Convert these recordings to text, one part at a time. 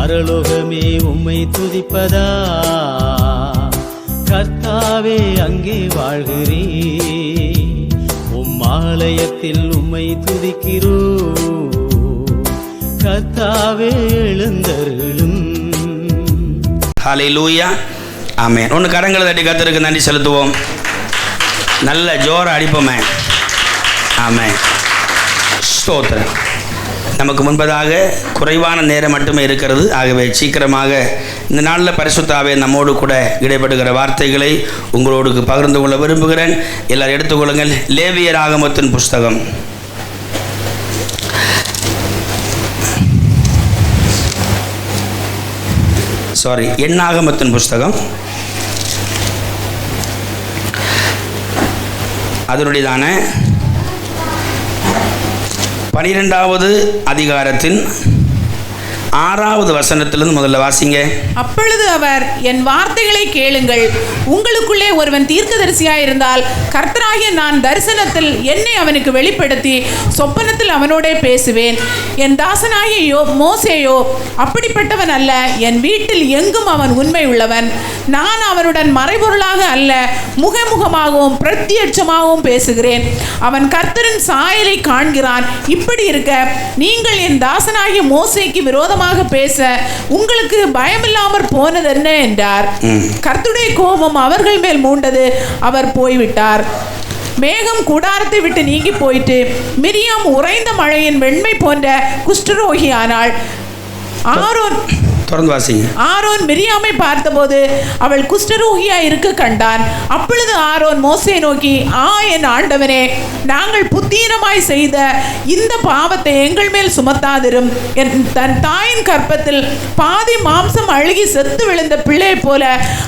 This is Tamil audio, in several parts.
பரலோகமே உம்மை துதிப்பதா? கர்த்தாவே அங்கே வாழ்கிறே உம் ஆலயத்தில் உம்மை துதிக்கிறோ. கர்த்தாவே எழுந்தருளும். லூயா ஆமென். ஒன்று கடங்களை தட்டி கத்திருக்கு நன்றி செலுத்துவோம். நல்ல ஜோர அடிப்போமே. ஆமே ஸ்தோத்திரம். நமக்கு முன்பதாக குறைவான நேரம் மட்டுமே இருக்கிறது. ஆகவே சீக்கிரமாக இந்த நாளில் பரிசுத்தாவே நம்மோடு கூட இடைப்படுகிற வார்த்தைகளை உங்களோடு பகிர்ந்து கொள்ள விரும்புகிறேன். எல்லாரும் எடுத்துக்கொள்ளுங்கள். லேவியர் ஆகமத்தின் புஸ்தகம். சாரி எண்ணாகமத்தின் புஸ்தகம். அதனுடையதான பனிரெண்டாவது அதிகாரத்தின் ஆறாவது வசனத்திலிருந்து முதல்ல வாசிங்க. அப்பொழுது அவர் என் வார்த்தைகளை கேளுங்கள். உங்களுக்குள்ளே ஒருவன் தீர்க்கதரிசியாயிருந்தால் கர்த்தராகிய நான் தரிசனத்தில் என்னை அவனுக்கு வெளிப்படுத்தி சொப்பனத்தில் அவனோடே பேசுவேன். என் தாசனாகிய யோ மோசேயோ அப்படிப்பட்டவன் அல்ல. என் வீட்டில் எங்கும் அவன் உண்மை உள்ளவன். நான் அவனுடன் மறைபொருளாக அல்ல முகமுகமாகவும் பிரத்யட்சமாகவும் பேசுகிறேன். அவன் கர்த்தரின் சாயலை காண்கிறான். இப்படி இருக்க நீங்கள் என் தாசனாகிய மோசேக்கு விரோதமாக பேச உங்களுக்கு பயமில்லாமற் போனதென்ன என்றார். கர்த்தருடைய கோபம் அவர்கள் மேல் மூண்டது. அவர் போய்விட்டார். மேகம் கூடாரத்தை விட்டு நீங்கி போயிட்டு மிரியாம் உறைந்த மழையின் வெண்மை போன்ற குஷ்டரோகி ஆனாள் ஆரோன் தொடர்ந்து வாசிங்க ஆரோன் மிரியாமை பார்த்தபோது அவள் குஷ்டரோகியா இருக்க கண்டான். அப்பொழுது ஆரோன் மோசே நோக்கி ஆ என் ஆண்டவனே நாங்கள் புத்தீனமாய் செய்த இந்த பாவத்தை எங்கள் மேல் சுமத்தாதிரும். என் தன் தாயின் கற்பத்தில் பாதி மாம்சம் அழுகி செத்து விழுந்த பிள்ளை போல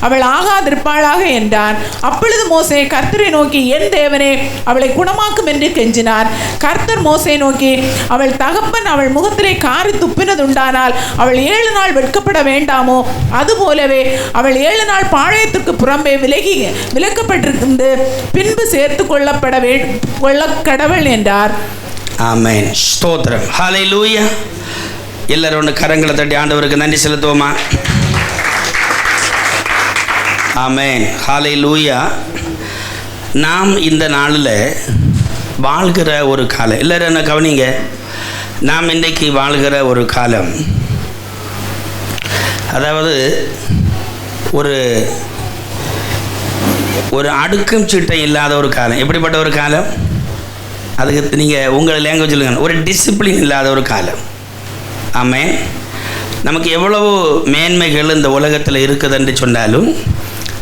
அவள் ஆகாதிருப்பாளாக என்றான். அப்பொழுது மோசே கர்த்தரை நோக்கி என் தேவனே அவளை குணமாக்கும் என்று கெஞ்சினார். கர்த்தர் மோசை நோக்கி அவள் தகப்பன் அவள் முகத்திலே காரி துப்பினதுண்டானால் அவள் ஏழு நாள் வெட்கப்பட வேண்டாமோ? அதுபோலவே அவள் ஏழு நாள் பாளையத்திற்கு புறம்பே விலகி விலக்கப்பட்டிருந்து பின்பு சேர்த்து கொள்ளப்பட வே கொள்ள கடவுள் என்றார். ஆமென். ஸ்தோத்திரம். ஹalleluya. எல்லாரும் ஒன்று கரங்களை தட்டி ஆண்டவருக்கு நன்றி செலுத்துவோமா? ஆமென். ஹalleluya. நாம் இந்த நாளில் வாழ்கிற ஒரு காலம். எல்லாரும் என்ன கவனிங்க? நாம் இன்றைக்கு வாழ்கிற ஒரு காலம் அதாவது ஒரு ஒரு அடுக்கும் சீட்டை இல்லாத ஒரு காலம். எப்படிப்பட்ட ஒரு காலம்? அதுக்கு நீங்கள் உங்கள் லேங்குவேஜ் சொல்லுங்க. ஒரு டிசிப்ளின் இல்லாத ஒரு காலம். ஆமே நமக்கு எவ்வளவு மேன்மைகள் இந்த உலகத்தில் இருக்குதுன்னு சொன்னாலும்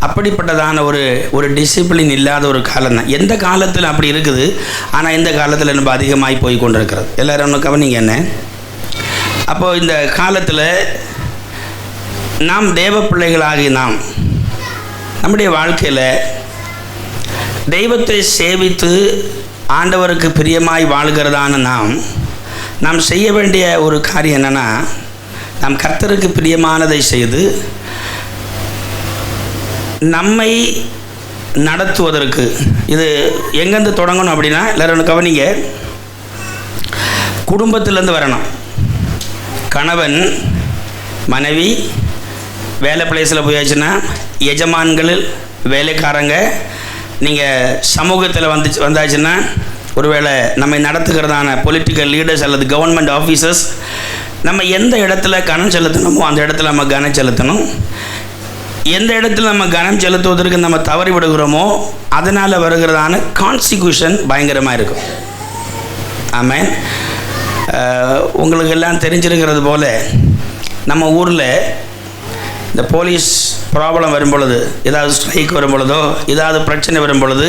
அப்படிப்பட்டதான ஒரு ஒரு டிசிப்ளின் இல்லாத ஒரு காலம் தான். எந்த காலத்தில் அப்படி இருக்குது? ஆனால் இந்த காலத்தில் நம்ம அதிகமாகி போய் கொண்டிருக்கிறது. எல்லோரும் ஒன்று கவனிங்க என்ன? அப்போது இந்த காலத்தில் நாம் தேவ பிள்ளைகளாகி நாம் நம்முடைய வாழ்க்கையில் தெய்வத்தை சேவித்து ஆண்டவருக்கு பிரியமாய் வாழ்கிறதான நாம் நாம் செய்ய வேண்டிய ஒரு காரியம் என்னென்னா நாம் கர்த்தருக்கு பிரியமானதை செய்து நம்மை நடத்துவதற்கு. இது எங்கேருந்து தொடங்கணும் அப்படின்னா எல்லாரும் கவனிங்க. குடும்பத்திலேருந்து வரணும். கணவன் மனைவி வேலை பிளேஸில் போயாச்சுன்னா எஜமான்கள் வேலைக்காரங்க நீங்கள் சமூகத்தில் வந்து வந்தாச்சுன்னா ஒருவேளை நம்மை நடத்துகிறதான பொலிட்டிக்கல் லீடர்ஸ் அல்லது கவர்மெண்ட் ஆஃபீஸர்ஸ் நம்ம எந்த இடத்துல கனம் செலுத்தணுமோ அந்த இடத்துல நம்ம கனம் செலுத்தணும். எந்த இடத்துல நம்ம கனம் செலுத்துவதற்கு நம்ம தவறி விடுகிறோமோ அதனால் வருகிறதான கான்ஸ்டிகூஷன் பயங்கரமாக இருக்கும். ஆமாம் உங்களுக்கு எல்லாம் தெரிஞ்சிருக்கிறது போல் நம்ம ஊரில் இந்த போலீஸ் ப்ராப்ளம் வரும் பொழுது ஏதாவது ஸ்ட்ரைக் வரும் பொழுதோ ஏதாவது பிரச்சனை வரும் பொழுது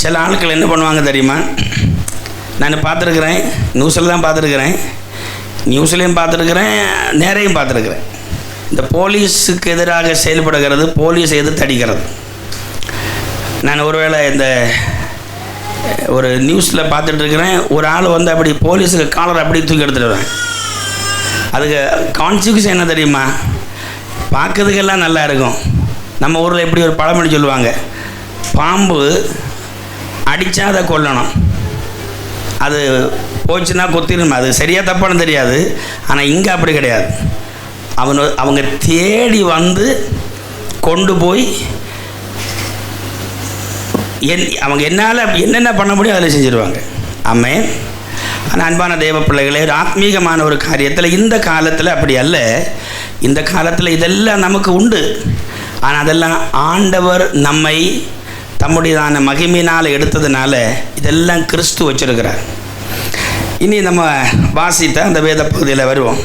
சில ஆட்கள் என்ன பண்ணுவாங்க தெரியுமா? நான் பார்த்துருக்குறேன் நியூஸில் தான் பார்த்துருக்குறேன். நியூஸ்லேயும் பார்த்துருக்குறேன் நேரையும் பார்த்துருக்குறேன். இந்த போலீஸுக்கு எதிராக செயல்படுகிறது போலீஸ் எதிர்த்து அடிக்கிறது. நான் ஒருவேளை இந்த ஒரு நியூஸில் பார்த்துட்ருக்குறேன் ஒரு ஆள் வந்து அப்படி போலீஸுக்கு காலர் அப்படி தூக்கி எடுத்துட்டு வரேன் அதுக்கு கான்சிக்யூஷன் என்ன தெரியுமா? பார்க்கறதுக்கெல்லாம் நல்லா இருக்கும். நம்ம ஊரில் எப்படி ஒரு பழமொழி சொல்லுவாங்க? பாம்பு அடித்தாத அதை கொல்லணும். அது போச்சுன்னா கொத்திரும் அது சரியாக தப்பானு தெரியாது. ஆனால் இங்கே அப்படி கிடையாது. அவனு அவங்க தேடி வந்து கொண்டு போய் என் அவங்க என்னால் என்னென்ன பண்ண முடியும் அதில் செஞ்சுருவாங்க. ஆமென். ஆனால் அன்பான தேவ பிள்ளைகளே ஒரு ஆத்மீகமான ஒரு காரியத்தில் இந்த காலத்தில் அப்படி அல்ல. இந்த காலத்தில் இதெல்லாம் நமக்கு உண்டு. ஆனால் அதெல்லாம் ஆண்டவர் நம்மை தம்முடையதான மகிமையினால் எடுத்ததுனால இதெல்லாம் கிறிஸ்து வச்சிருக்கிறார். இனி நம்ம வாசித்த அந்த வேத பகுதியில் வருவோம்.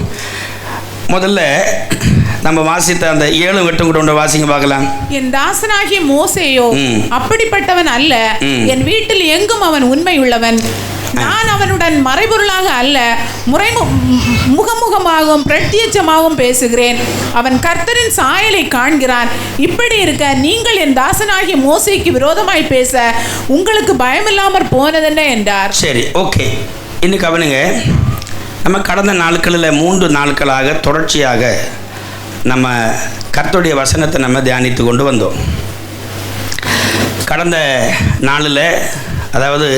முதல்ல நம்ம வாசித்த அந்த ஏழு வெட்டும் கூட வாசிங்க பார்க்கலாம். என் தாசனாகிய மோசேயோ. அப்படிப்பட்டவன் அல்ல. என் வீட்டில் எங்கும் அவன் உண்மையுள்ளவன். நான் அவனுடன் மறைபொருளாக அல்ல. முறைமு முகமுகமாகவும் பிரத்யட்சமாகவும் பேசுகிறேன். அவன் கர்த்தரின் சாயலை காண்கிறான். இப்படி இருக்க நீங்கள் என் தாசனாகிய மோசைக்கு விரோதமாய் பேச உங்களுக்கு பயமில்லாமற் போனதென்ன என்றார். சரி ஓகே. இன்னைக்கு அவனுங்க நம்ம கடந்த நாட்களில் மூன்று நாட்களாக தொடர்ச்சியாக நம்ம கர்த்தருடைய வசனத்தை நம்ம தியானித்து கொண்டு வந்தோம். கடந்த நாளில் அதாவது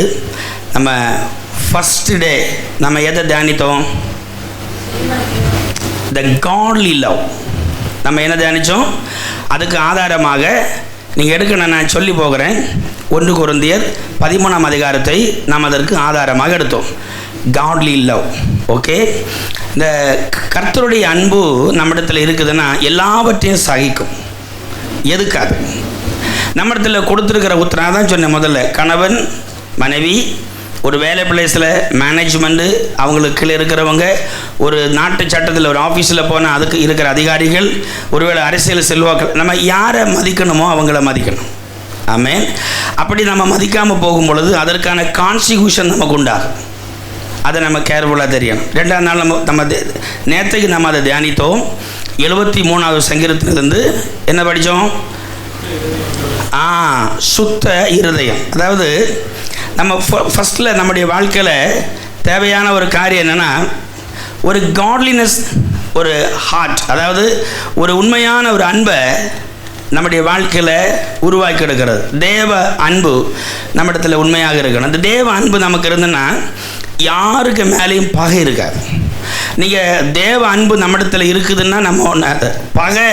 நம்ம ஃபஸ்ட்டு டே நம்ம எதை தியானித்தோம்? த காட்லி லவ் நம்ம என்ன தியானித்தோம் அதுக்கு ஆதாரமாக நீங்கள் எடுக்கணும் நான் சொல்லி போகிறேன். ஒன்று குருந்தியர் பதிமூணாம் அதிகாரத்தை நாம் அதற்கு ஆதாரமாக எடுத்தோம். காட்லி லவ் ஓகே இந்த கர்த்தருடைய அன்பு நம்மிடத்தில் இருக்குதுன்னா எல்லாவற்றையும் சகிக்கும். எதுக்காது நம்மிடத்தில் கொடுத்துருக்கிற உத்தரவு தான் சொன்னேன் முதல்ல. கணவன் மனைவி ஒரு வேலை பிளேஸில் மேனேஜ்மெண்ட்டு அவங்களுக்கு கீழே இருக்கிறவங்க ஒரு நாட்டு சட்டத்தில் ஒரு ஆஃபீஸில் போனால் அதுக்கு இருக்கிற அதிகாரிகள் ஒருவேளை அரசியல் செல்வாக்கள் நம்ம யாரை மதிக்கணுமோ அவங்கள மதிக்கணும். ஆமே அப்படி நம்ம மதிக்காமல் போகும் பொழுது அதற்கான கான்ஸ்டியூஷன் நமக்கு உண்டாகும். அதை நம்ம கேர்ஃபுல்லாக தெரியணும். ரெண்டாவது நாள் நம்ம நம்ம நேற்றுக்கு நம்ம அதை தியானித்தோம். எழுபத்தி மூணாவது சங்கீரத்திலிருந்து என்ன படித்தோம்? ஆ சுத்த இருதயம். அதாவது நம்ம ஃபஸ்ட்டில் நம்முடைய வாழ்க்கையில் தேவையான ஒரு காரியம் என்னென்னா ஒரு காட்லினஸ் ஒரு ஹார்ட் அதாவது ஒரு உண்மையான ஒரு அன்பை நம்முடைய வாழ்க்கையில் உருவாக்கி எடுக்கிறது தேவ அன்பு நம்மிடத்தில் உண்மையாக இருக்கணும். அந்த தேவ அன்பு நமக்கு இருந்துன்னா யாருக்கு மேலேயும் பகை இருக்காது. நீங்கள் தேவ அன்பு நம்மிடத்தில் இருக்குதுன்னா நம்ம ஒன்று பகை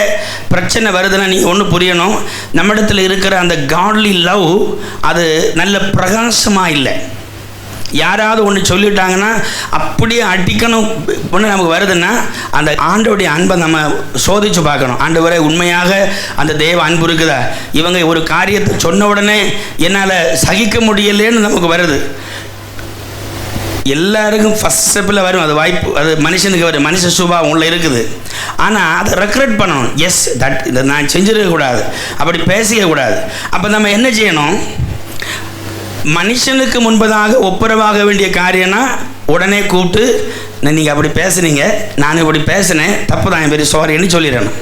பிரச்சனை வருதுன்னா நீங்கள் ஒன்று புரியணும். நம்மிடத்தில் இருக்கிற அந்த காட்லி லவ் அது நல்ல பிரகாசமாக இல்லை. யாராவது ஒன்று சொல்லிட்டாங்கன்னா அப்படியே அடிக்கணும் ஒன்று நமக்கு வருதுன்னா அந்த ஆண்டோடைய அன்பை நம்ம சோதித்து பார்க்கணும். ஆண்டவரே உண்மையாக அந்த தேவ அன்பு இருக்குதா? இவங்க ஒரு காரியத்தை சொன்ன உடனே என்னால் சகிக்க முடியலேன்னு நமக்கு வருது. எல்லாருக்கும் ஃபஸ்ட் ஸ்டெப்பில் வரும். அது வாய்ப்பு அது மனுஷனுக்கு வரும். மனுஷ சுபாவம் உள்ளே இருக்குது. ஆனால் அதை ரெக்ரெட் பண்ணணும். எஸ் தட் இதை நான் செஞ்சிருக்கக்கூடாது அப்படி பேசிக்கக்கூடாது அப்போ நம்ம என்ன செய்யணும்? மனுஷனுக்கு முன்பதாக ஒப்புரவாக வேண்டிய காரியம்னா உடனே கூப்பிட்டு நீங்கள் அப்படி பேசுனீங்க. நான் இப்படி பேசினேன். தப்பு தான் என் பெரிய சாரின்னு சொல்லிடணும்.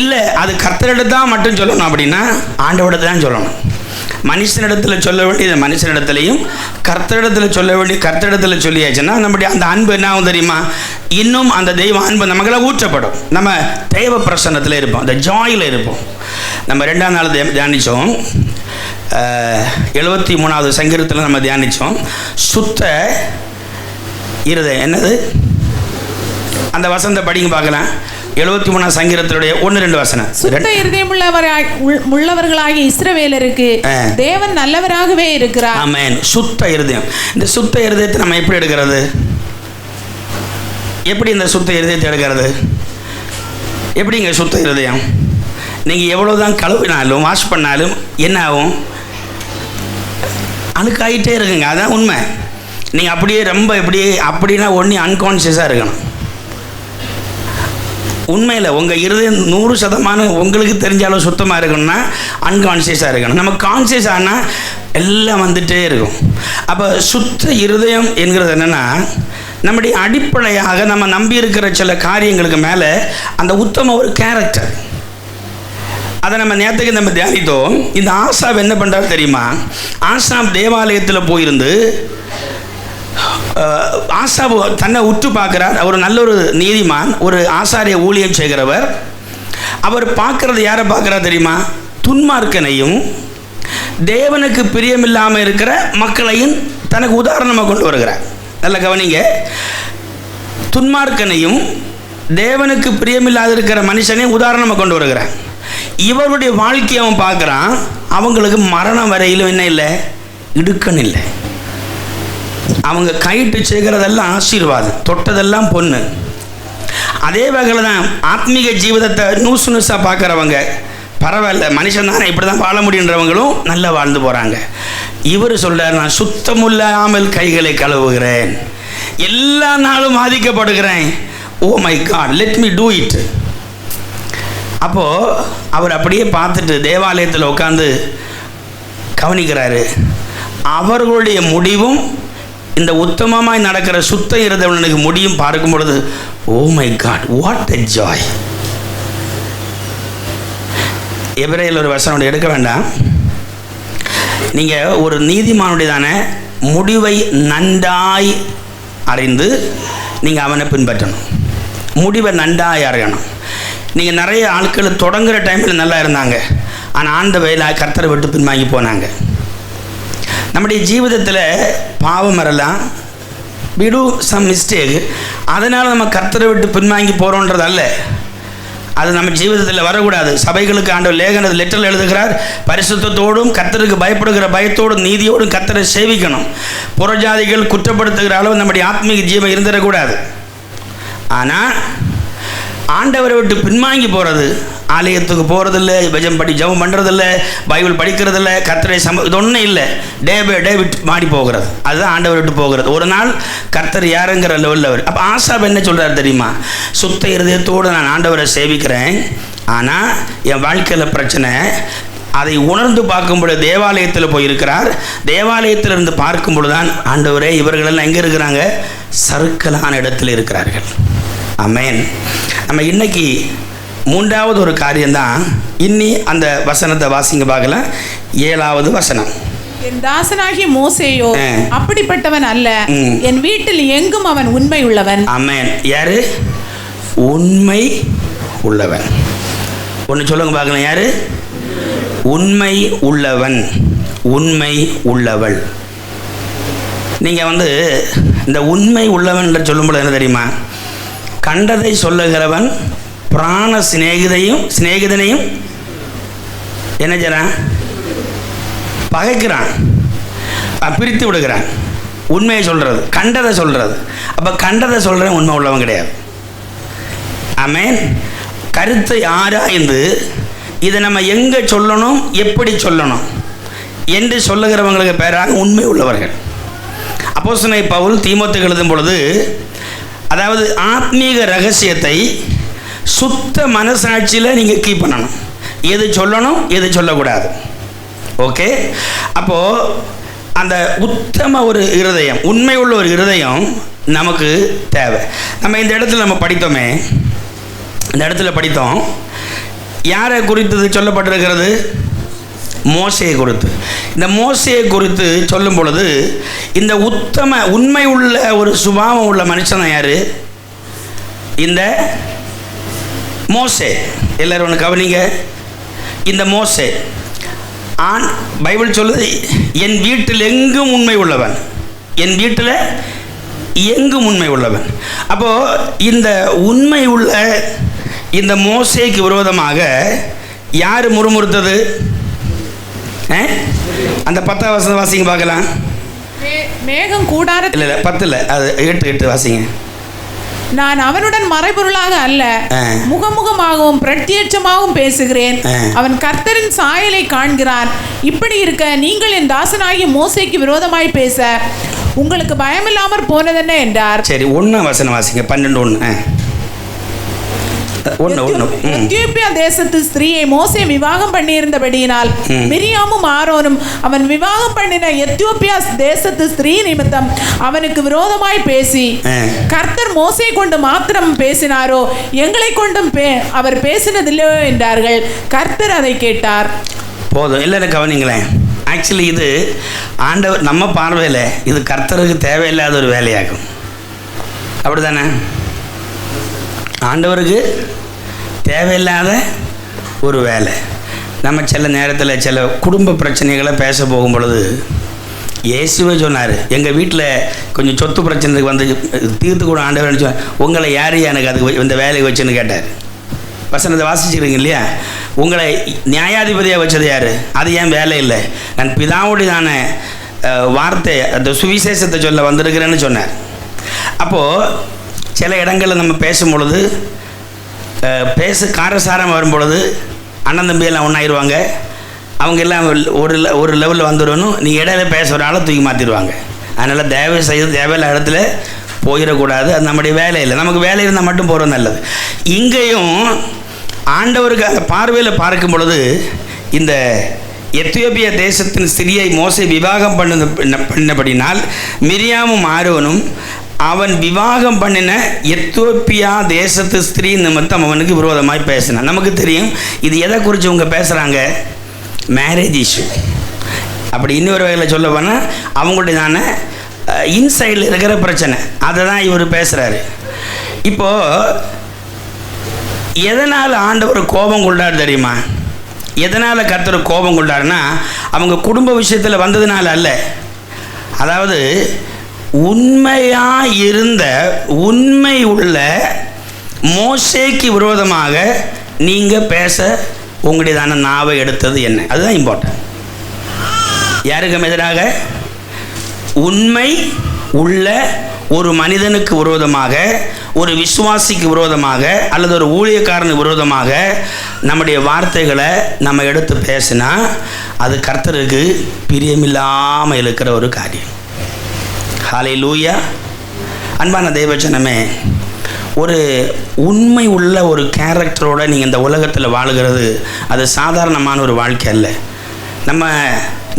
இல்லை அது கர்த்தரிடத்து தான் மட்டும் சொல்லணும் அப்படின்னா ஆண்டவரிடத்து தான் சொல்லணும். மனுஷனிடத்தில் சொல்ல வேண்டியது மனுஷனிடத்துலையும் கர்த்தரிடத்தில் சொல்ல வேண்டிய கர்த்தரிடத்தில் சொல்லியாச்சுன்னா நம்முடைய அந்த அன்பு என்ன ஆகும் தெரியுமா? இன்னும் அந்த தெய்வ அன்பு நமக்கெல்லாம் ஊற்றப்படும். நம்ம தெய்வ பிரசன்னத்தில் இருப்போம். அந்த ஜாயில் இருப்போம். நம்ம ரெண்டாம் நாள் தியானித்தோம் எழுபத்தி மூணாவது சங்கீதத்தில் நம்ம தியானித்தோம் சுத்த இருதயம். என்னது? அந்த வசந்த படிங்க பார்க்கலாம். எழுபத்தி மூணாவது சங்கீதத்தினுடைய ஒன்று ரெண்டு வசனம். சுத்த இருதயம் உள்ளவராய் உள்- உள்ளவர்களாகிய இஸ்ரவேலருக்கு. தேவன் நல்லவராகவே இருக்கிறார். ஆமென். சுத்த இருதயம். இந்த சுத்த இருதயத்தை நம்ம எப்படி எடுக்கிறது? எப்படி இந்த சுத்த இருதயத்தை எடுக்கிறது? எப்படிங்க சுத்த இருதயம்? நீங்கள் எவ்வளோ தான் கழுவினாலும் வாஷ் பண்ணாலும் என்ன ஆகும்? அழுக்காயிட்டே இருக்குங்க. அதான் உண்மை. நீங்கள் அப்படியே ரொம்ப இப்படியே அப்படின்னா ஒன்றி அன்கான்ஷியஸாக இருக்கணும். உண்மையில் உங்கள் இருதயம் நூறு சதமானம் உங்களுக்கு தெரிஞ்ச அளவு சுத்தமாக இருக்கணும்னா அன்கான்சியஸாக இருக்கணும். நம்ம கான்சியஸ் ஆனால் எல்லாம் வந்துகிட்டே இருக்கும். அப்போ சுத்த இருதயம் என்கிறது என்னென்னா நம்முடைய அடிப்படையாக நம்ம நம்பி இருக்கிற சில காரியங்களுக்கு மேலே அந்த உத்தம ஒரு கேரக்டர் அதை நம்ம நேற்றுக்கு நம்ம தியானித்தோம். இந்த ஆசாப் என்ன பண்ணுறாரு தெரியுமா? ஆசாப் தேவாலயத்தில் போயிருந்து அஹ், ஆசாபு தன்னை உற்று பார்க்குறார். அவர் நல்ல ஒரு நீதிமான் ஒரு ஆசாரிய ஊழியம் செய்கிறவர். அவர் பார்க்கறது யாரை பார்க்குறார் தெரியுமா? துன்மார்க்கனையும் தேவனுக்கு பிரியமில்லாமல் இருக்கிற மக்களையும் தனக்கு உதாரணமாக கொண்டு வருகிறார். நல்ல கவனிங்க. துன்மார்க்கனையும் தேவனுக்கு பிரியமில்லாத இருக்கிற மனுஷனையும் உதாரணமாக கொண்டு வருகிறான் இவருடைய வாழ்க்கையை அவன் பார்க்குறான். அவங்களுக்கு மரணம் வரையிலும் என்ன இல்லை? இடுக்கன் இல்லை. அவங்க கைட்டு செய்கிறதெல்லாம் ஆசீர்வாதம் தொட்டதெல்லாம் பொண்ணு. அதே வகையில் தான் ஆத்மீக ஜீவிதத்தை நூசு நூசாக பார்க்குறவங்க பரவாயில்ல மனுஷன் தானே இப்படி தான் வாழ முடியுன்றவங்களும் நல்லா வாழ்ந்து போகிறாங்க இவர் சொல்கிறார் நான் சுத்தமில்லாமல் கைகளை கழுவுகிறேன். எல்லா நாளும் பாதிக்கப்படுகிறேன் oh oh my God let me do it அப்போது அவர் அப்படியே பார்த்துட்டு தேவாலயத்தில் உட்காந்து கவனிக்கிறாரு. அவர்களுடைய முடிவும் இந்த உத்தமமாய் நடக்கிற சுத்த இருந்தவனுக்கு முடியும் பார்க்கும் பொழுது ஓ my God what a joy எபிரேல் ஒரு வசனம் எடுக்க வேண்டாம். நீங்கள் ஒரு நீதிமானுடையதான முடிவை நன்றாய் அறிந்து நீங்கள் அவனை பின்பற்றணும். முடிவை நன்றாய் அறியணும். நீங்கள் நிறைய ஆட்கள் தொடங்குகிற டைமில் நல்லா இருந்தாங்க. ஆனால் ஆண்ட வயலாக கர்த்தரை விட்டு பின்வாங்கி போனாங்க. நம்முடைய ஜீவிதத்தில் பாவம் வரலாம். விடு சம் மிஸ்டேக் அதனால் நம்ம கர்த்தரை விட்டு பின்வாங்கி போகிறோன்றது அல்ல. அது நம்ம ஜீவிதத்தில் வரக்கூடாது. சபைகளுக்கு ஆண்டவர் லேகன லெட்டர் எழுதுகிறார். பரிசுத்தத்தோடும் கர்த்தருக்கு பயப்படுகிற பயத்தோடும் நீதியோடும் கர்த்தரை சேவிக்கணும். புறஜாதிகள் குற்றப்படுத்துகிற அளவு நம்முடைய ஆத்மீக ஜீவன் இருந்துடக்கூடாது. ஆனால் ஆண்டவரை விட்டு பின்வாங்கி போகிறது ஆலயத்துக்கு போகிறதில்ல பஜம் படி ஜெபம் பண்ணுறதில்ல பைபிள் படிக்கிறதில்ல கர்த்தரை சம இது ஒன்றும் இல்லை. டே பை டே விட்டு மாடி போகிறது. அதுதான் ஆண்டவர் விட்டு போகிறது. ஒரு நாள் கர்த்தர் யாருங்கிற லெவலில் அவர். அப்போ ஆசாப் என்ன சொல்கிறார் தெரியுமா? சுத்த இருதயத்தோடு நான் ஆண்டவரை சேவிக்கிறேன். ஆனால் என் வாழ்க்கையில் பிரச்சனை அதை உணர்ந்து பார்க்கும்பொழுது தேவாலயத்தில் போயிருக்கிறார். தேவாலயத்தில் இருந்து பார்க்கும்பொழுதுதான் ஆண்டவரே இவர்களெல்லாம் எங்கே இருக்கிறாங்க? சருக்கலான இடத்தில் இருக்கிறார்கள். அமேன் நம்ம இன்னைக்கு மூன்றாவது ஒரு காரியம்தான். இன்னி அந்த வசனத்தை வாசிங்க பார்க்கலாம். ஏழாவது வசனம். என் தாசனாகிய மோசேயோ. அப்படிப்பட்டவன் அல்ல. என் வீட்டில் எங்கும் அவன் உண்மை உள்ளவன். அமேன் யாரு? உண்மை உள்ளவன். ஒன்று சொல்லுங்க பார்க்கலாம். யாரு? உண்மை உள்ளவன். உண்மை உள்ளவள். நீங்கள் வந்து இந்த உண்மை உள்ளவன் என்று சொல்லும்போது என்ன தெரியுமா? கண்டதை சொல்லுகிறவன் பிராண சிநேகிதையும் சிநேகிதனையும் என்ன செய்றான் பகைக்கிறான். பிரித்து விடுகிறான். உண்மையை சொல்கிறது கண்டதை சொல்கிறது அப்போ கண்டதை சொல்கிறேன் உண்மை உள்ளவன் கிடையாது. ஆமேன். கருத்தை ஆராய்ந்து இதை நம்ம எங்கே சொல்லணும் எப்படி சொல்லணும்? என்று சொல்லுகிறவங்களுக்கு பேராக உண்மை உள்ளவர்கள். அப்போசனை பவுல் தீமத்துக்கு எழுதும் பொழுது அதாவது ஆத்மீக ரகசியத்தை சுத்த மனசாட்சியில் நீங்கள் கீப் பண்ணணும். எது சொல்லணும் எது சொல்லக்கூடாது. ஓகே அப்போது அந்த உத்தம ஒரு இருதயம் உண்மை உள்ள ஒரு இருதயம் நமக்கு தேவை. நம்ம இந்த இடத்துல நம்ம படித்தோமே இந்த இடத்துல படித்தோம். யாரை குறித்தது சொல்லப்பட்டிருக்கிறது? மோசையை குறித்து இந்த மோசையை குறித்து சொல்லும் பொழுது இந்த உத்தம உண்மை உள்ள ஒரு சுபாவம் உள்ள மனுஷன் யார்? இந்த மோசே. எல்லாரும் ஒன்று கவனிங்க. இந்த மோசே. ஆண் பைபிள் சொல்லுது என் வீட்டில் எங்கும் உண்மை உள்ளவன். என் வீட்டில் எங்கும் உண்மை உள்ளவன். அப்போது இந்த உண்மை உள்ள இந்த மோசைக்கு விரோதமாக யார் முறுமுறுத்தது? அந்த பத்தாம் வசனம் வாசிங்க பார்க்கலாம். மேகம் கூடாரத்தில் இல்லை இல்லை பத்து இல்லை அது எட்டு எட்டு வாசிங்க. நான் அவனுடன் மறைபொருளாக அல்ல. முகமுகமாகவும் பிரத்யட்சமாகவும் பேசுகிறேன். அவன் கர்த்தரின் சாயலை காண்கிறான். இப்படி இருக்க நீங்கள் என் தாசனாகிய மோசேக்கு விரோதமாய் பேச உங்களுக்கு பயமில்லாமற் போனதென்ன என்றார்? சரி ஒன்று வசனம் வாசிங்க பன்னெண்டு ஒன்று எத்தியோப்பியா தேசத்து ஸ்திரீயை மோசே விவாகம் பண்ணியிருந்தபடியினால். மிரியாமும் ஆரோனும் அவன் விவாகம் பண்ணின எத்தியோப்பியா தேசத்து ஸ்திரீ நிமித்தம் அவனுக்கு விரோதமாய் பேசி. கர்த்தர் மோசே கொண்டு மாத்திரம் பேசினாரோ எங்களை கொண்டும் அவர் பேசினதில்லையோ என்றார்கள். கர்த்தர் அதை கேட்டார். போதும் எல்லாரும் கவனிங்களேன். ஆக்சுவலி இது ஆண்டவர் நம்ம பார்வையில் இது கர்த்தருக்கு தேவையில்லாத ஒரு வேலையாகும். அப்படி தானே ஆண்டவருக்கு தேவையில்லாத ஒரு வேலை. நம்ம சில நேரத்தில் சில குடும்ப பிரச்சனைகளை பேச போகும் பொழுது இயேசுவே சொன்னார் எங்கள் வீட்டில் கொஞ்சம் சொத்து பிரச்சனைக்கு வந்து தீர்த்து கூட ஆண்டவர்னு சொன்னார். உங்களை யார் எனக்கு அதுக்கு இந்த வேலையை வச்சுன்னு கேட்டார். வசனத்தை வாசிச்சிருக்கீங்க இல்லையா? உங்களை நியாயாதிபதியாக வச்சது யார்? அது ஏன் வேலை இல்லை? நான் பிதாவுடையதான வார்த்தை அந்த சுவிசேஷத்தை சொல்ல வந்திருக்கிறேன்னு சொன்னார். அப்போது சில இடங்களில் நம்ம பேசும் பொழுது பேச காரசாரம் வரும் பொழுது அண்ணன் தம்பியெல்லாம் ஒன்றாயிருவாங்க அவங்க எல்லாம் ஒரு ஒரு லெவலில் வந்துடணும். நீ இடையில பேசுகிற ஆளை தூக்கி மாற்றிடுவாங்க அதனால் தேவை செய்து தேவையில்ல இடத்துல போயிடக்கூடாது. அது நம்முடைய வேலை இல்லை. நமக்கு வேலை இருந்தால் மட்டும் போகிறது நல்லது. இங்கேயும் ஆண்டவருக்கு அந்த பார்வையில் பார்க்கும் பொழுது இந்த எத்தியோப்பிய தேசத்தின் ஸ்திரியை மோசை விவாகம் பண்ண- பண்ணபடினால் மிரியாமும் ஆரோனும் அவன் விவாகம் பண்ணின எத்தோப்பியா தேசத்து ஸ்திரீ நிமித்தம் அவனுக்கு விரோதமாய் பேசினான். நமக்கு தெரியும் இது எதை குறித்து இவங்க பேசுகிறாங்க மேரேஜ் இஷ்யூ அப்படி இன்னொரு வகையில் சொல்ல போனால் அவங்களுடையதான இன்சைடில் இருக்கிற பிரச்சனை. அதை தான் இவர் பேசுகிறாரு இப்போது எதனால் ஆண்டவர் கோபம் கொண்டார் தெரியுமா? எதனால் கர்த்தர் கோபம் கொண்டாருன்னா அவங்க குடும்ப விஷயத்தில் வந்ததுனால அல்ல. அதாவது உண்மையாக இருந்த உண்மை உள்ள மோசேக்கு விரோதமாக நீங்கள் பேச உங்களுடையதான நாவை எடுத்தது என்ன? அதுதான் இம்பார்ட்டன்ட் யாருக்கும் எதிராக? உண்மை உள்ள ஒரு மனிதனுக்கு விரோதமாக ஒரு விசுவாசிக்கு விரோதமாக அல்லது ஒரு ஊழியக்காரனுக்கு விரோதமாக நம்முடைய வார்த்தைகளை நம்ம எடுத்து பேசினா அது கர்த்தருக்கு பிரியமில்லாமல் இருக்கிற ஒரு காரியம். ஹாலை லூயா அன்பான தேவச்சனமே ஒரு உண்மை உள்ள ஒரு கேரக்டரோட நீங்கள் இந்த உலகத்தில் வாழுகிறது அது சாதாரணமான ஒரு வாழ்க்கை அல்ல. நம்ம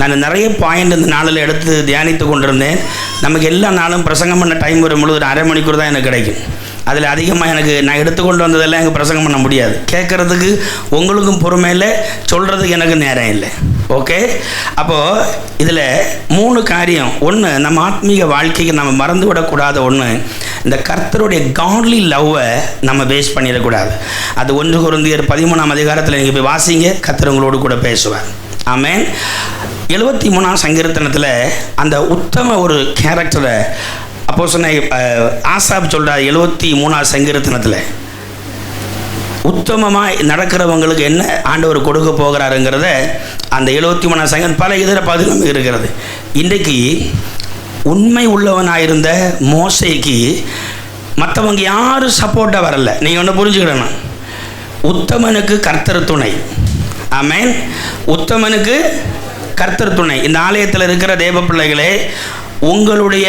நான் நிறைய பாயிண்ட் இந்த நாளில் எடுத்து தியானித்து கொண்டிருந்தேன். நமக்கு எல்லா நாளும் பிரசங்கம் பண்ண டைம் வரும்பொழுது ஒரு அரை மணிக்கூர் தான் எனக்கு கிடைக்கும். அதில் அதிகமாக எனக்கு நான் எடுத்துக்கொண்டு வந்ததெல்லாம் எனக்கு பிரசங்கம் பண்ண முடியாது. கேட்குறதுக்கு உங்களுக்கும் பொறுமை இல்லை சொல்கிறதுக்கு எனக்கு நேரம் இல்லை. ஓகே அப்போது இதில் மூணு காரியம். ஒன்று நம்ம ஆத்மீக வாழ்க்கைக்கு நம்ம மறந்து விடக்கூடாத ஒன்று இந்த கர்த்தருடைய காட்லி லவ்வை நம்ம வேஸ்ட் பண்ணிடக்கூடாது. அது ஒன்று குருந்தியர் பதிமூணாம் அதிகாரத்தில் நீங்கள் போய் வாசிங்க கர்த்தர் கூட பேசுவார். ஆமென் எழுபத்தி மூணாம் சங்கீர்த்தனத்தில் அந்த உத்தம ஒரு கேரக்டரை அப்போ சொன்ன ஆசாப் சொல்கிறார் எழுபத்தி மூணாவது சங்கீர்த்தனத்தில் உத்தமமாக நடக்கிறவங்களுக்கு என்ன ஆண்டவர் கொடுக்க போகிறாருங்கிறத அந்த எழுபத்தி மூணாம் சங்கம் பல இதர பதிலும் இருக்கிறது. இன்றைக்கு உண்மை உள்ளவனாயிருந்த மோசைக்கு மற்றவங்க யாரும் சப்போர்ட்டாக வரல. நீங்கள் ஒன்று புரிஞ்சுக்கிடணும் உத்தமனுக்கு கர்த்தர் துணை. ஆமேன். உத்தமனுக்கு கர்த்தர் துணை. இந்த ஆலயத்தில் இருக்கிற தேவ பிள்ளைகளே உங்களுடைய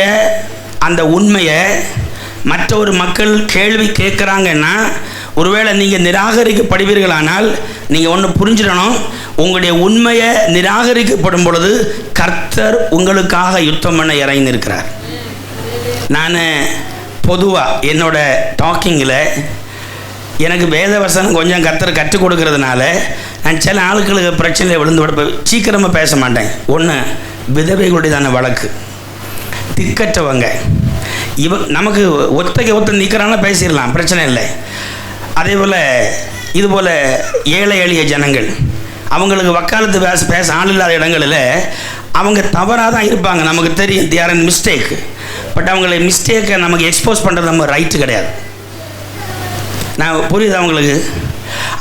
அந்த உண்மையை மற்ற ஒரு மக்கள் கேள்வி கேட்குறாங்கன்னா ஒருவேளை நீங்கள் நிராகரிக்கப்படுவீர்களானால் நீங்கள் ஒன்று புரிஞ்சிடணும். உங்களுடைய உண்மையை நிராகரிக்கப்படும் பொழுது கர்த்தர் உங்களுக்காக யுத்தம் பண்ண இறங்கியிருக்கிறார் நான் பொதுவாக என்னோட டாக்கிங்கில் எனக்கு வேத வசனம் கொஞ்சம் கர்த்தர் கற்றுக் கொடுக்கறதுனால நான் சில ஆளுக்களுக்கு பிரச்சனையில் விழுந்து சீக்கிரமாக பேச மாட்டேன். ஒன்று விதவைகளுடையதான வழக்கு. திக்கற்றவங்க. இவ நமக்கு ஒத்தைக்கு ஒத்த நிற்கிறான்னா பேசிடலாம் பிரச்சனை இல்லை. அதே போல் இது போல் ஏழை எளிய ஜனங்கள் அவங்களுக்கு வக்காலத்து பேச பேச ஆள் இல்லாத இடங்களில் அவங்க தவறாக தான் இருப்பாங்க. நமக்கு தெரியும் தேர் அண்ட் மிஸ்டேக் பட் அவங்களை மிஸ்டேக்கை நமக்கு எக்ஸ்போஸ் பண்ணுறது நம்ம ரைட்டு கிடையாது. நான் புரியுது அவங்களுக்கு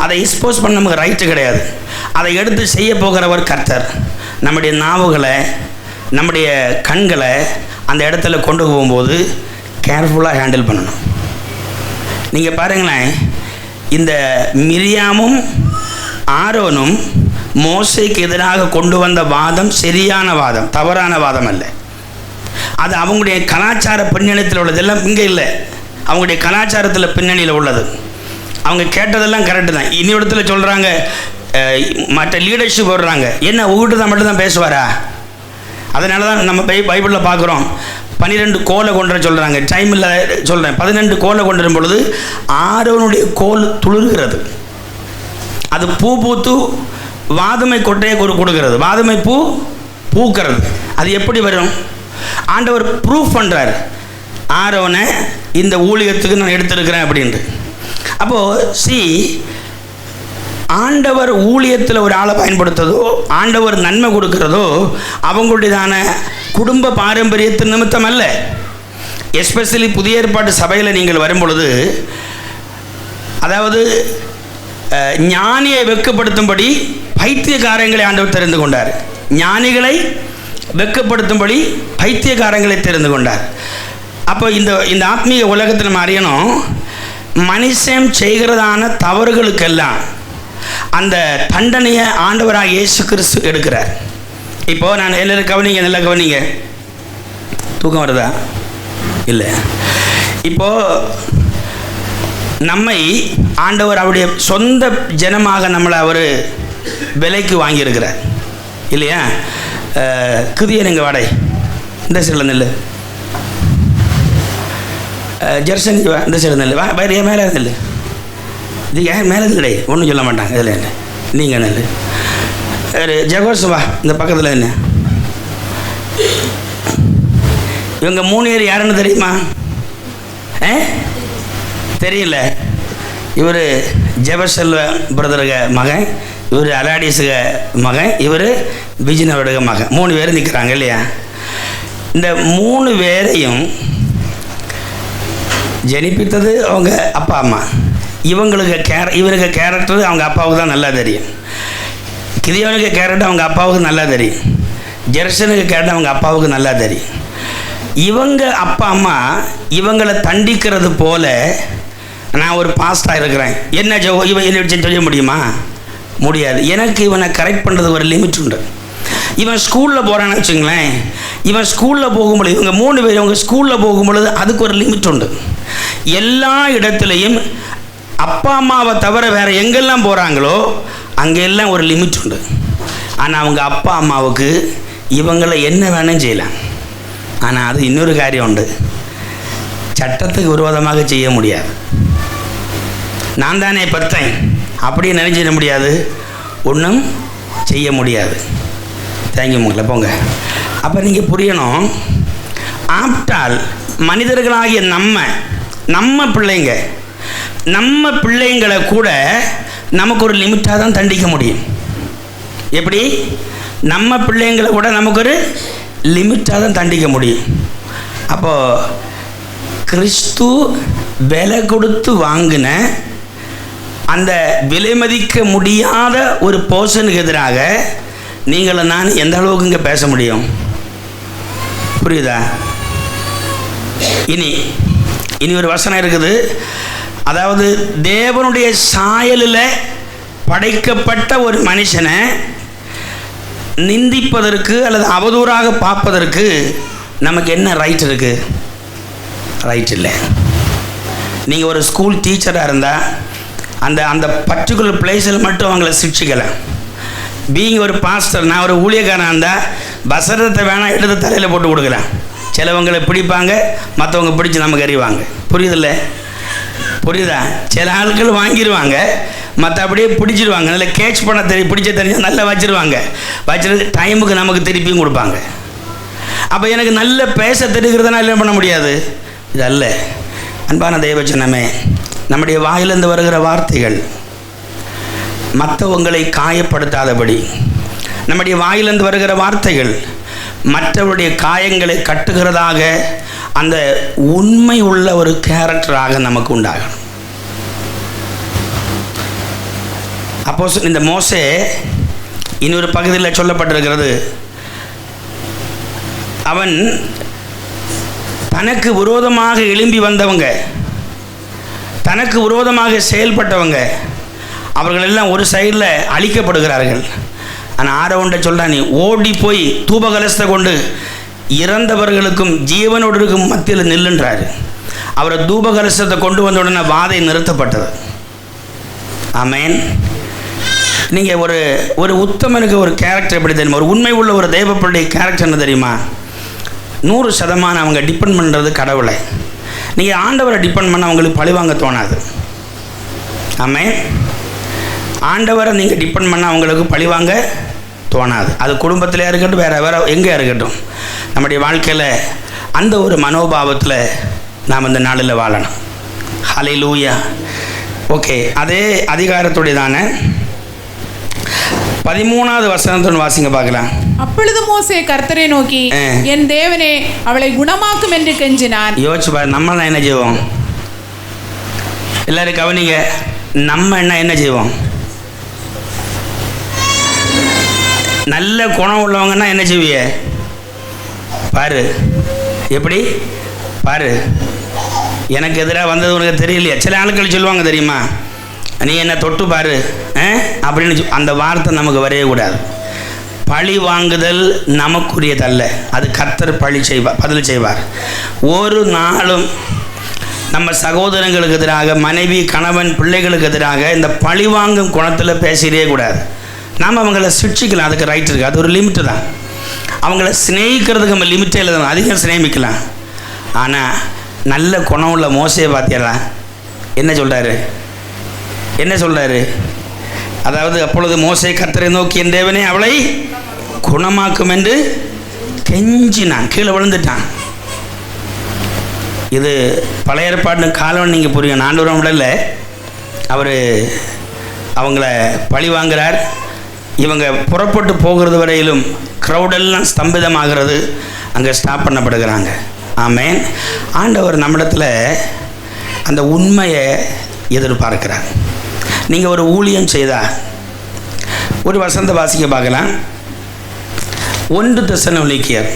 அதை எக்ஸ்போஸ் பண்ண நமக்கு ரைட்டு கிடையாது. அதை எடுத்து செய்ய போகிறவர் கர்த்தர். நம்முடைய நாவுகளை நம்முடைய கண்களை அந்த இடத்துல கொண்டு போகும்போது கேர்ஃபுல்லாக ஹேண்டில் பண்ணணும். நீங்கள் பாருங்களேன் இந்த மிரியாமும் ஆரோனும் மோசைக்கு எதிராக கொண்டு வந்த வாதம் சரியான வாதம் தவறான வாதம் அல்ல. அது அவங்களுடைய கலாச்சார பின்னணியில் உள்ளது. எல்லாம் இங்கே இல்லை. அவங்களுடைய கலாச்சாரத்தில் பின்னணியில் உள்ளது. அவங்க கேட்டதெல்லாம் கரெக்டு தான். இன்னொருத்துல சொல்கிறாங்க மற்ற லீடர்ஷிப் வர்றாங்க என்ன உங்கள்கிட்ட தான் மட்டும் தான் பேசுவாரா? அதனால தான் நம்ம பை பைபிளில் பார்க்குறோம். பன்னிரெண்டு கோலை கொண்டு சொல்கிறாங்க டைம் இல்லை சொல்கிறேன் பதினெண்டு கோலை கொண்டு வரும் பொழுது ஆரோனுடைய கோல் துளிர்கிறது. அது பூ பூத்து வாதுமை கொட்டையை கொடு கொடுக்கிறது. வாதுமை பூ பூக்கிறது. அது எப்படி வரும்? ஆண்டவர் ப்ரூஃப் பண்ணுறார் ஆரோனை இந்த ஊழியத்துக்கு நான் எடுத்திருக்கிறேன் அப்படின்ட்டு. அப்போது சி ஆண்டவர் ஊழியத்தில் ஒரு ஆளை பயன்படுத்துறதோ ஆண்டவர் நன்மை கொடுக்கிறதோ அவங்களுடையதான குடும்ப பாரம்பரியத்தின் நிமித்தம் அல்ல. எஸ்பெஷலி புதிய ஏற்பாட்டு சபையில் நீங்கள் வரும் பொழுது அதாவது ஞானியை வெட்கப்படுத்தும்படி பைத்தியக்காரங்களை ஆண்டவர் தெரிந்து கொண்டார். ஞானிகளை வெட்கப்படுத்தும்படி பைத்தியக்காரங்களை தெரிந்து கொண்டார். அப்போ இந்த இந்த ஆத்மீக உலகத்தில் நம்ம அறியணும் மனுஷன் செய்கிறதான தவறுகளுக்கெல்லாம் அந்த தண்டனையை ஆண்டவராக இயேசு கிறிஸ்து எடுக்கிறார். இப்போ நான் எல்லாரும் கவனிங்க? நல்லா கவனிங்க. தூக்கம் வருதா? இல்லை. இப்போ நம்மை ஆண்டவர் அவருடைய சொந்த ஜனமாக நம்மளை அவர் விலைக்கு வாங்கியிருக்கிறார். இல்லையா? அஹ், கிதியன் எங்கள் வாடகை இந்த சைடில் நெல் ஜெர்சன் இந்த சைடு நெல் வா வேறு மேலே நெல் இது ஏன் மேலே இல்லை ஒன்றும் சொல்ல மாட்டாங்க இதில் என்ன? நீங்கள் என்ன வேறு இந்த பக்கத்தில் என்ன? இவங்க மூணு பேர் யாருன்னு தெரியுமா? ஆ தெரியல. இவர் ஜெபசெல்வ பிரதருக மகன் இவர் அலாடிஸுக மகன் இவர் பிஜினவருடைய மகன். மூணு பேர் நிற்கிறாங்க இல்லையா? இந்த மூணு பேரையும் ஜனிப்பித்தது அவங்க அப்பா அம்மா. இவங்களுக்கு கேர இவருக்கு கேரக்டர் அவங்க அப்பாவுக்கு தான் நல்லா தெரியும். கிதியோனுக்கு கேரக்டர் அவங்க அப்பாவுக்கு நல்லா தெரியும். ஜெர்சனுக்கு கேரக்டர் அவங்க அப்பாவுக்கு நல்லா தெரியும். இவங்க அப்பா அம்மா இவங்களை தண்டிக்கிறது போல நான் ஒரு பாஸ்டாக இருக்கிறேன். என்ன ஜோ இவன் என்ன சொல்ல முடியுமா? முடியாது. எனக்கு இவனை கரெக்ட் பண்ணுறது ஒரு லிமிட் உண்டு. இவன் ஸ்கூலில் போகிறான்னு வச்சுங்களேன். இவன் ஸ்கூலில் போகும்பொழுது இவங்க மூணு பேர் இவங்க ஸ்கூலில் போகும்பொழுது அதுக்கு ஒரு லிமிட் உண்டு. எல்லா இடத்துலையும் அப்பா அம்மாவை தவிர வேறு எங்கெல்லாம் போகிறாங்களோ அங்கெல்லாம் ஒரு லிமிட் உண்டு. ஆனால் அவங்க அப்பா அம்மாவுக்கு இவங்களை என்ன வேணும் செய்யலாம். ஆனால் அது இன்னொரு காரியம் உண்டு. சட்டத்துக்கு விரோதமாக செய்ய முடியாது. நான் தானே பத்தேன் அப்படியே நினைச்சிட முடியாது? ஒன்றும் செய்ய முடியாது. தேங்க்யூ உங்களை போங்க. அப்போ நீங்கள் புரியணும். ஆப்டால் மனிதர்களாகிய நம்ம நம்ம பிள்ளைங்க நம்ம பிள்ளைங்களை கூட நமக்கு ஒரு லிமிட்டாக தான் தண்டிக்க முடியும். எப்படி? நம்ம பிள்ளைங்களை கூட நமக்கு ஒரு லிமிட்டாக தான் தண்டிக்க முடியும். அப்போது கிறிஸ்து விலை கொடுத்து வாங்கின அந்த விலை மதிக்க முடியாத ஒரு போர்ஷனுக்கு எதிராக நீங்களை நான் எந்த அளவுக்கு இங்கே பேச முடியும்? புரியுதா? இனி இனி ஒரு வசனம் இருக்குது. அதாவது தேவனுடைய சாயலில் படைக்கப்பட்ட ஒரு மனுஷனை நிந்திப்பதற்கு அல்லது அவதூறாக பார்ப்பதற்கு நமக்கு என்ன ரைட் இருக்குது ரைட் இல்லை. நீங்கள் ஒரு ஸ்கூல் டீச்சராக இருந்தால் அந்த அந்த பர்டிகுலர் பிளேஸில் மட்டும் அவங்கள சிக்ஷிக்கலை பீங் ஒரு பாஸ்டர் நான் ஒரு ஊழியக்காரன் இருந்தால் வசனத்தை வேணால் எடுத்து தலையில் போட்டு கொடுக்குறேன் சிலவங்களை பிடிப்பாங்க மற்றவங்க பிடிச்சி நமக்கு அறிவாங்க. புரியுதில்லை புரியுதா? சில ஆட்கள் வாங்கிடுவாங்க மற்ற அப்படியே பிடிச்சிடுவாங்க நல்லா கேட்ச் பண்ண தெரிய பிடிச்ச தெரிஞ்சால் நல்லா வச்சிருவாங்க. வச்சுருந்து டைமுக்கு நமக்கு திருப்பியும் கொடுப்பாங்க. அப்போ எனக்கு நல்ல பேச தெரிகிறதுனா என்ன பண்ண முடியாது? இது அல்ல அன்பான தெய்வச்சனமே நம்முடைய வாயிலிருந்து வருகிற வார்த்தைகள் மற்றவங்களை காயப்படுத்தாதபடி நம்முடைய வாயிலிருந்து வருகிற வார்த்தைகள் மற்றவருடைய காயங்களை கட்டுகிறதாக அந்த உண்மை உள்ள ஒரு கேரக்டராக நமக்கு உண்டாகணும். அப்போ இந்த மோசே இன்னொரு பகுதியில் சொல்லப்பட்டிருக்கிறது அவன் தனக்கு விரோதமாக எழும்பி வந்தவங்க தனக்கு விரோதமாக செயல்பட்டவங்க அவர்கள் எல்லாம் ஒரு சைடில் அழிக்கப்படுகிறார்கள். ஆனால் ஆரவுண்ட சொல்கிறான் நீ ஓடி போய் தூபகலசத்தை கொண்டு இறந்தவர்களுக்கும் ஜீவனோடு இருக்கும் மத்தியில் நில்லுன்றார். அவரை தூபகலசத்தை கொண்டு வந்த உடனே வாதை நிறுத்தப்பட்டது. ஆமேன். நீங்கள் ஒரு ஒரு உத்தமனுக்கு ஒரு கேரக்டர் எப்படி தெரியுமா? ஒரு உண்மை உள்ள ஒரு தெய்வப்பள்ளி கேரக்டர் என்ன தெரியுமா? நூறு சதமானம் அவங்க டிபெண்ட் பண்ணுறது கடவுளை. நீங்கள் ஆண்டவரை டிபெண்ட் பண்ண அவங்களுக்கு பழிவாங்க தோணாது. ஆமே ஆண்டவரை நீங்கள் டிபெண்ட் பண்ண அவங்களுக்கு பழிவாங்க தோணாது. அது குடும்பத்திலே இருக்கட்டும் வேறு வேறு எங்கே இருக்கட்டும். நம்முடைய வாழ்க்கையில் அந்த ஒரு மனோபாவத்தில் நாம் இந்த நாளில் வாழணும். ஹலை லூயா ஓகே அதே அதிகாரத்துடையதான பதிமூணாவது வசனத்துடன் வாசிங்க பார்க்கலாம். அப்பொழுது மோசே கர்த்தரை நோக்கி. என் தேவனே அவளை குணமாக்கும் என்று கெஞ்சினான் யோசிச்சு பாரு நம்மளாம் என்ன செய்வோம்? எல்லாரும் கவனிங்க நம்ம என்ன என்ன செய்வோம்? நல்ல குணம் உள்ளவங்கன்னா என்ன செய்விய பாரு. எப்படி? பாரு. எனக்கு எதிராக வந்தது உனக்கு தெரியலையா? சில ஆட்கள் சொல்லுவாங்க தெரியுமா? நீ என்ன தொட்டு பாரு அப்படின்னு அந்த வார்த்தை நமக்கு வரவே கூடாது பழி வாங்குதல் நமக்குரியதல்ல. அது கர்த்தர் பழி செய்வார் பதில் செய்வார். ஒரு நாளும் நம்ம சகோதரங்களுக்கு எதிராக மனைவி கணவன் பிள்ளைகளுக்கு எதிராக இந்த பழி வாங்கும் குணத்தில் பேசிடவே கூடாது. நாம் அவங்கள சிக்ஷிக்கலாம் அதுக்கு ரைட் இருக்குது அது ஒரு லிமிட்டு தான். அவங்கள சிநேகிக்கிறதுக்கு நம்ம லிமிட்டே இல்லை. அதிகம் சிநேகிக்கலாம். ஆனால் நல்ல குணம் உள்ள மோசையை பார்த்தீங்களா என்ன சொல்கிறாரு என்ன சொல்கிறாரு அதாவது அப்பொழுது மோசை கத்தரை நோக்கி என் தேவனே அவளை குணமாக்கும் என்று கெஞ்சினான். கீழே விழுந்துட்டான். இது பழைய ஏற்பாடு காலம் நீங்கள் புரியும் நானூறாம் இல்லை. அவர் அவங்கள பழி வாங்குறார். இவங்க புறப்பட்டு போகிறது வரையிலும் க்ரௌடெல்லாம் ஸ்தம்பிதமாகிறது. அங்கே ஸ்டாப் பண்ணப்படுகிறாங்க. ஆமேன். ஆண்டவர் நம்மிடத்தில் அந்த உண்மையை எதிர்பார்க்கிறார். நீங்கள் ஒரு ஊழியம் செய்தால் ஒரு வசந்த வாசிக்க பார்க்கலாம். ஒன்று தசனொலிக்கியர்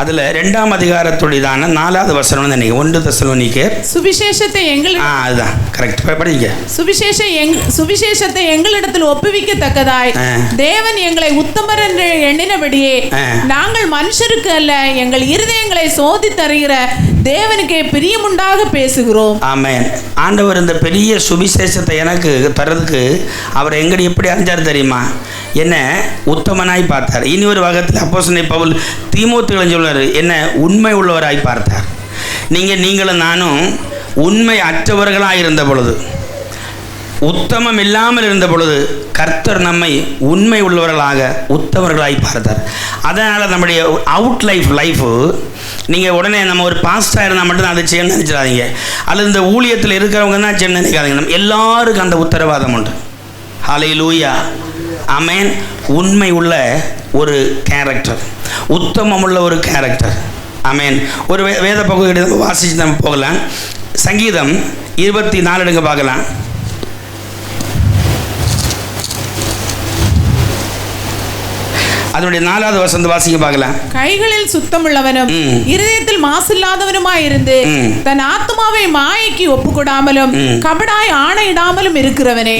அதில் ரெண்டாம் அதிகாரத்துடையதான நாலாவது வசனம் நினைக்க ஒன்று தசனொலிக்கியர் சுவிசேஷத்தை எங்கள் ஆ அதுதான். கரெக்ட் படிங்க. சுவிசேஷ எங் சுவிசேஷத்தை எங்களிடத்தில் ஒப்புவிக்கத்தக்கதாய். தேவன் எங்களை உத்தமர் என்று எண்ணினபடியே. நாங்கள் மனுஷருக்கு அல்ல எங்கள் இருதயங்களை சோதித்தருகிற தேவனுக்கே பிரியமுண்டாக பேசுகிறோம். ஆமென். ஆண்டவர் இந்த பெரிய சுவிசேஷத்தை எனக்கு தர்றதுக்கு அவர் எங்கடி எப்படி அறிஞ்சார் தெரியுமா? என்ன உத்தமனாய் பார்த்தார். இனி ஒரு வகத்தில் அப்போசனை பவுல் திமுத்து சொல்றாரு என்ன உண்மை உள்ளவராய் பார்த்தார். நீங்கள் நீங்களும் நானும் உண்மை அற்றவர்களாக இருந்த பொழுது உத்தமம் இல்லாமல் இருந்த பொழுது கர்த்தர் நம்மை உண்மை உள்ளவர்களாக உத்தமர்களாய் பார்த்தார். அதனால் நம்முடைய அவுட் லைஃப் லைஃபு நீங்கள் உடனே நம்ம ஒரு பாஸ்டாக இருந்தால் மட்டும் அதை செய்யணும்னு நினச்சிடாதீங்க. அல்லது இந்த ஊழியத்தில் இருக்கிறவங்க தான் செய்யணும்னு நினைக்காதீங்க. நம்ம எல்லாருக்கும் அந்த உத்தரவாதம் உண்டு. ஹலை லூயா அமேன். உண்மை உள்ள ஒரு கேரக்டர் உத்தமம் உள்ள ஒரு கேரக்டர் அமேன். ஒரு வே வேத பகுதி நம்ம வாசித்து நம்ம போகலாம். சங்கீதம் இருபத்தி நாலு எடுங்க பார்க்கலாம். அதனுடைய நாலாவது வசந்த வாசிக்க பார்க்கலாம் கைகளில் சுத்தமுள்ளவனும். இருதயத்தில் மாசில்லாதவனுமாய் இருந்து. தன் ஆத்மாவை மாயைக்கு ஒப்புக்கொடாமலும். கபடாய் ஆணையிடாமலும் இருக்கிறவனே.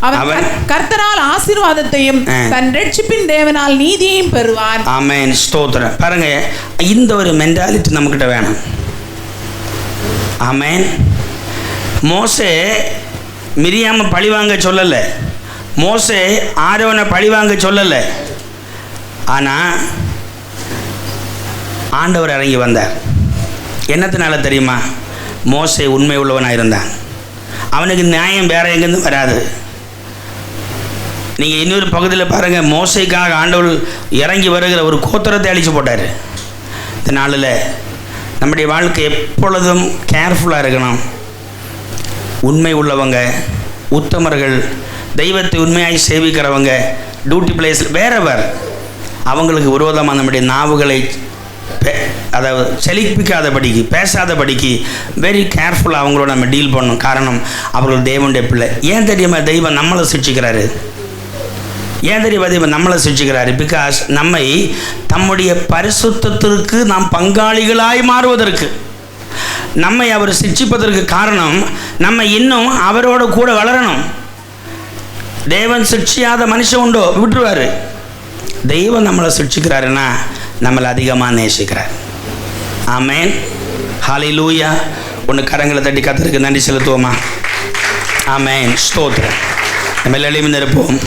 அவன் அவன் கர்- கர்த்தரால் ஆசீர்வாதத்தையும். தன் ரட்சிப்பின் தேவனால் நீதியையும் பெறுவான் ஆமேன் ஸ்தோத்திரம் பாருங்க இந்த ஒரு மென்டாலிட்டி நம்மக்கிட்ட வேணும் ஆமேன் மோசே மிரியாம பழிவாங்க சொல்லலை மோசே ஆரோனை பழிவாங்க சொல்லலை ஆனால் ஆண்டவர் இறங்கி வந்தார். என்னத்தினால தெரியுமா? மோசை உண்மை உள்ளவனாக இருந்தான். அவனுக்கு நியாயம் வேற எங்கேருந்து வராது. நீங்கள் இன்னொரு பகுதியில் பாருங்கள் மோசைக்காக ஆண்டவர் இறங்கி வருகிற ஒரு கோத்திரத்தை அழிச்சு போட்டார். இந்த நாளில் நம்முடைய வாழ்க்கை எப்பொழுதும் கேர்ஃபுல்லாக இருக்கணும். உண்மை உள்ளவங்க உத்தமர்கள் தெய்வத்தை உண்மையாய் சேவிக்கிறவங்க டியூட்டி பிளேஸில் வேறவர். அவங்களுக்கு விரோதமாக நம்முடைய நாவுகளை பே- அதாவது செழிப்பிக்காதபடிக்கு பேசாதபடிக்கு வெரி கேர்ஃபுல்லாக அவங்களோட நம்ம டீல் பண்ணணும். காரணம் அவர்கள் தேவனுடைய பிள்ளை. ஏன் தெரியுமா தெய்வம் நம்மளை சிரிச்சுக்கிறாரு ஏன் தெரியுமா தெய்வம் நம்மளை சிரிச்சுக்கிறாரு பிகாஸ் நம்மை தம்முடைய பரிசுத்தத்திற்கு நாம் பங்காளிகளாய் மாறுவதற்கு. நம்மை அவர் சிரிச்சிப்பதற்கு காரணம் நம்ம இன்னும் அவரோட கூட வளரணும். தேவன் சிரிச்சியாத மனுஷன் உண்டோ? விட்டுருவாரு. தெய்வம் நம்மளை சிக்ஷிக்கிறாருன்னா நம்மளை அதிகமாக நேசிக்கிறார். ஆமேன். ஹாலி லூயா ஒன்று கரங்களை தட்டி கத்திருக்கு நன்றி செலுத்துவோமா? ஆமேன். ஸ்தோத்திரம். நம்ம எல்லாம் இருப்போம்